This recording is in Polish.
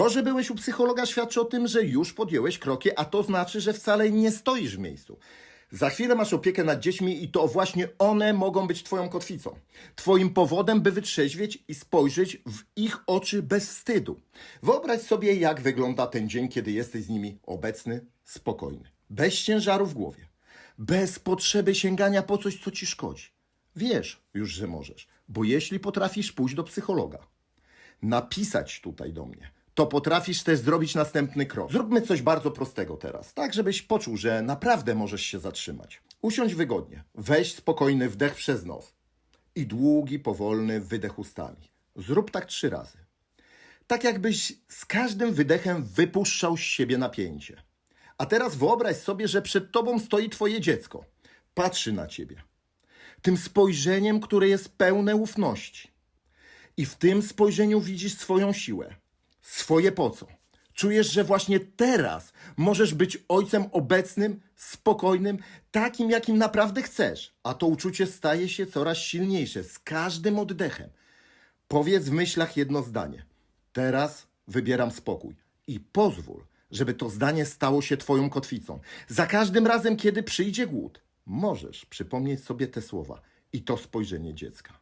To, że byłeś u psychologa, świadczy o tym, że już podjąłeś kroki, a to znaczy, że wcale nie stoisz w miejscu. Za chwilę masz opiekę nad dziećmi i to właśnie one mogą być Twoją kotwicą. Twoim powodem, by wytrzeźwieć i spojrzeć w ich oczy bez wstydu. Wyobraź sobie, jak wygląda ten dzień, kiedy jesteś z nimi obecny, spokojny. Bez ciężaru w głowie. Bez potrzeby sięgania po coś, co Ci szkodzi. Wiesz już, że możesz, bo jeśli potrafisz pójść do psychologa, napisać tutaj do mnie, to potrafisz też zrobić następny krok. Zróbmy coś bardzo prostego teraz, tak żebyś poczuł, że naprawdę możesz się zatrzymać. Usiądź wygodnie, weź spokojny wdech przez nos i długi, powolny wydech ustami. Zrób tak trzy razy. Tak jakbyś z każdym wydechem wypuszczał z siebie napięcie. A teraz wyobraź sobie, że przed tobą stoi twoje dziecko. Patrzy na ciebie. Tym spojrzeniem, które jest pełne ufności. I w tym spojrzeniu widzisz swoją siłę, swoje po co. Czujesz, że właśnie teraz możesz być ojcem obecnym, spokojnym, takim, jakim naprawdę chcesz. A to uczucie staje się coraz silniejsze z każdym oddechem. Powiedz w myślach jedno zdanie. Teraz wybieram spokój i pozwól, żeby to zdanie stało się Twoją kotwicą. Za każdym razem, kiedy przyjdzie głód, możesz przypomnieć sobie te słowa i to spojrzenie dziecka.